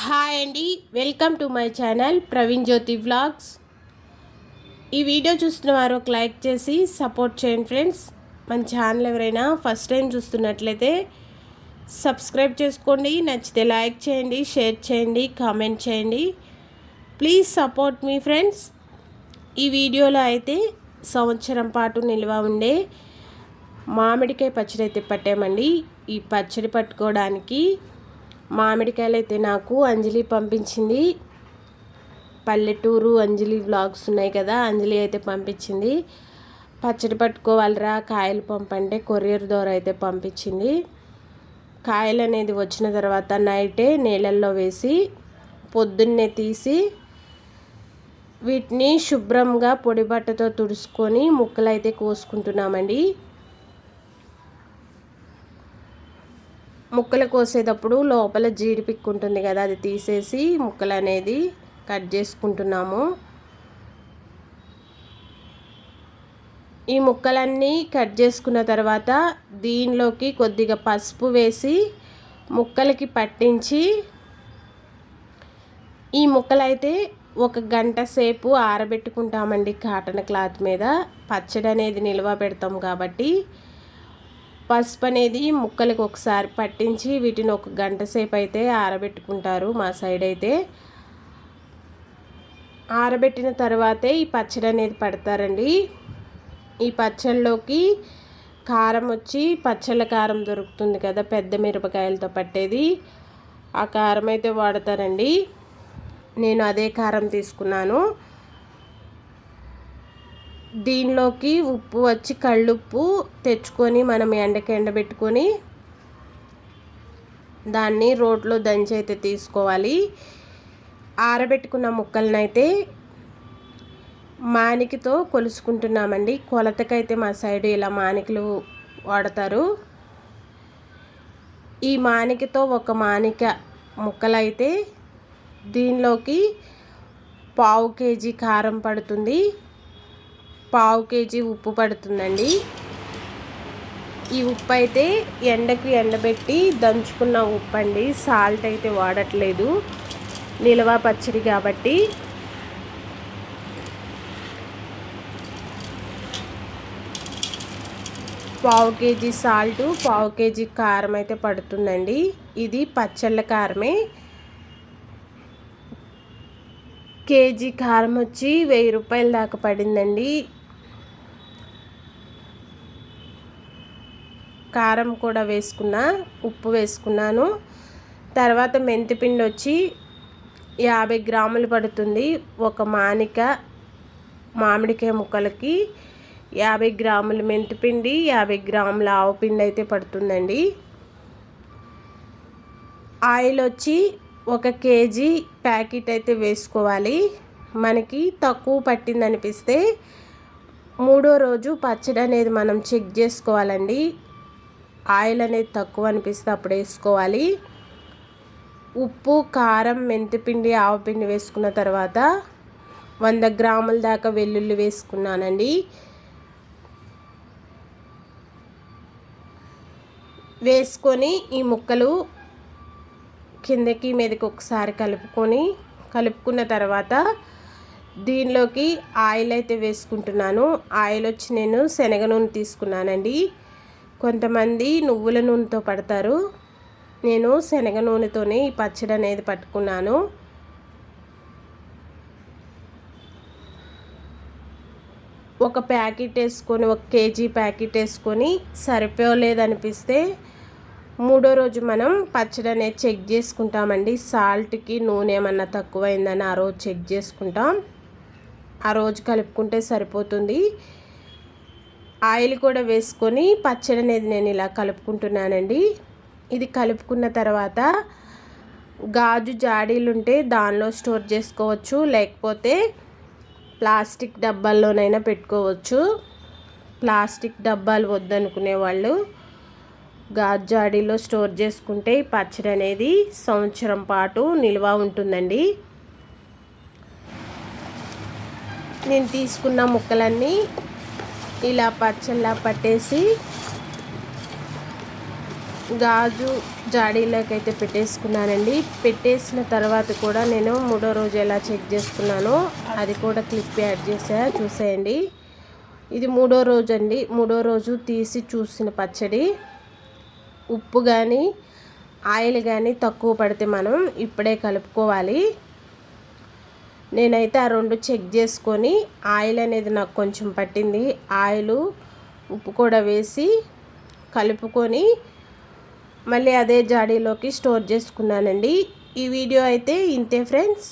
Hi అండి welcome to my channel Praveen Jyothi vlogs. ఈ video చూస్తున్న వారు ఒక లైక్ చేసి సపోర్ట్ చేయండి ఫ్రెండ్స్. మన ఛానల్ ఎవరైనా ఫస్ట్ టైం చూస్తున్నట్లయితే సబ్స్క్రైబ్ చేసుకోండి నచ్చితే లైక్ చేయండి షేర్ చేయండి కామెంట్ చేయండి. ప్లీజ్ సపోర్ట్ మీ ఫ్రెండ్స్. ఈ వీడియోలో అయితే సంవత్సరం పాటు నిల్వ ఉండే మామిడికాయ పచ్చడి అయితే పట్టామండి. ఈ పచ్చడి పట్టుకోవడానికి మామిడికాయలు అయితే నాకు అంజలి పంపించింది. పల్లెటూరు అంజలి వ్లాగ్స్ ఉన్నాయి కదా అంజలి అయితే పంపించింది. పచ్చడి పట్టుకోవాలిరా కాయలు పంపంటే కొరియర్ ద్వారా అయితే పంపించింది. కాయలు అనేది వచ్చిన తర్వాత నైటే నీళ్ళల్లో వేసి పొద్దున్నే తీసి వీటిని శుభ్రంగా పొడి బట్టతో తుడుచుకొని ముక్కలు అయితే కోసుకుంటున్నామండి. ముక్కలు కోసేటప్పుడు లోపల జీడిపిక్కు ఉంటుంది కదా అది తీసేసి ముక్కలు అనేది కట్ చేసుకుంటున్నాము. ఈ ముక్కలన్నీ కట్ చేసుకున్న తర్వాత దీనిలోకి కొద్దిగా పసుపు వేసి ముక్కలకి పట్టించి ఈ ముక్కలైతే ఒక గంట సేపు ఆరబెట్టుకుంటామండి కాటన్ క్లాత్ మీద. పచ్చడి అనేది నిల్వ పెడతాం కాబట్టి పసుపు అనేది ముక్కలకు ఒకసారి పట్టించి వీటిని ఒక గంట సేపు అయితే ఆరబెట్టుకుంటారు మా సైడ్ అయితే. ఆరబెట్టిన తర్వాతే ఈ పచ్చడి అనేది పడతారండి. ఈ పచ్చళ్ళలోకి కారం వచ్చి పచ్చళ్ళ కారం దొరుకుతుంది కదా పెద్ద మిరపకాయలతో పట్టేది. ఆ కారం అయితే వాడతారండి. నేను అదే కారం తీసుకున్నాను. దీనిలోకి ఉప్పు వచ్చి కళ్ళుప్పు తెచ్చుకొని మనం ఎండకి ఎండబెట్టుకొని దాన్ని రోట్లో దంచి అయితే తీసుకోవాలి. ఆరబెట్టుకున్న ముక్కలనైతే మానికతో కొలుసుకుంటున్నామండి. కొలతకైతే మా సైడ్ ఇలా మానికలు వాడతారు. ఈ మానికతో ఒక మానిక ముక్కలైతే దీనిలోకి పావు కేజీ కారం పడుతుంది. పావు కేజీ ఉప్పు పడుతుందండి. ఈ ఉప్పు అయితే ఎండకి ఎండబెట్టి దంచుకున్న ఉప్పు అండి సాల్ట్ అయితే వాడట్లేదు. నిల్వ పచ్చడి కాబట్టి. పావు కేజీ సాల్ట్ పావు కేజీ కారం అయితే పడుతుందండి. ఇది పచ్చళ్ళ కారమే. కేజీ కారం వచ్చి వెయ్యి రూపాయల దాకా పడిందండి. కారం కూడా వేసుకున్నా ఉప్పు వేసుకున్నాను. తర్వాత మెంతిపిండి వచ్చి యాభై గ్రాములు పడుతుంది. ఒక మానిక మామిడికాయ ముక్కలకి యాభై గ్రాముల మెంతిపిండి యాభై గ్రాముల ఆవు పిండి అయితే పడుతుందండి. ఆయిల్ వచ్చి ఒక కేజీ ప్యాకెట్ అయితే వేసుకోవాలి. మనకి తక్కువ పట్టింది అనిపిస్తే మూడో రోజు పచ్చడి అనేది మనం చెక్ చేసుకోవాలండి. ఆయిల్ అనేది తక్కువ అనిపిస్తే అప్పుడు వేసుకోవాలి. ఉప్పు కారం మెంతిపిండి ఆవపిండి వేసుకున్న తర్వాత వంద గ్రాముల దాకా వెల్లుల్లి వేసుకున్నానండి. వేసుకొని ఈ ముక్కలు కిందకి మీదకి ఒకసారి కలుపుకొని కలుపుకున్న తర్వాత దీనిలోకి ఆయిల్ అయితే వేసుకుంటున్నాను. ఆయిల్ వచ్చి నేను శనగ నూనె తీసుకున్నానండి. కొంతమంది నువ్వుల నూనెతో పడతారు. నేను శనగ నూనెతోనే ఈ పచ్చడి అనేది పట్టుకున్నాను. ఒక ప్యాకెట్ వేసుకొని ఒక కేజీ ప్యాకెట్ వేసుకొని సరిపోలేదనిపిస్తే మూడో రోజు మనం పచ్చడి అనేది చెక్ చేసుకుంటామండి. సాల్ట్కి నూనె ఏమన్నా తక్కువైందని ఆ రోజు చెక్ చేసుకుంటాం. ఆ రోజు కలుపుకుంటే సరిపోతుంది. ఆయిల్ కూడా వేసుకొని పచ్చడి అనేది నేను ఇలా కలుపుకుంటున్నానండి. ఇది కలుపుకున్న తర్వాత గాజు జాడీలు ఉంటే దానిలో స్టోర్ చేసుకోవచ్చు. లేకపోతే ప్లాస్టిక్ డబ్బాల్లోనైనా పెట్టుకోవచ్చు. ప్లాస్టిక్ డబ్బాలు వద్దనుకునే వాళ్ళు గాజు జాడీలో స్టోర్ చేసుకుంటే పచ్చడి అనేది సంవత్సరం పాటు నిల్వ ఉంటుందండి. నేను తీసుకున్న ముక్కలన్నీ ఇలా పచ్చళ్ళ పట్టేసి గాజు జాడీలోకి అయితే పెట్టేసుకున్నానండి. పెట్టేసిన తర్వాత కూడా నేను మూడో రోజు ఎలా చెక్ చేసుకున్నానో అది కూడా క్లిప్ యాడ్ చేసా. చూసేయండి. ఇది మూడో రోజు అండి మూడో రోజు తీసి చూసిన పచ్చడి. ఉప్పు కానీ ఆయిల్ కానీ తక్కువ పడితే మనం ఇప్పుడే కలుపుకోవాలి. నేనైతే ఆ రెండు చెక్ చేసుకొని ఆయిల్ అనేది నాకు కొంచెం పట్టింది. ఆయిల్ ఉప్పు కూడా వేసి కలుపుకొని మళ్ళీ అదే జాడీలోకి స్టోర్ చేసుకున్నానండి. ఈ వీడియో అయితే ఇంతే ఫ్రెండ్స్.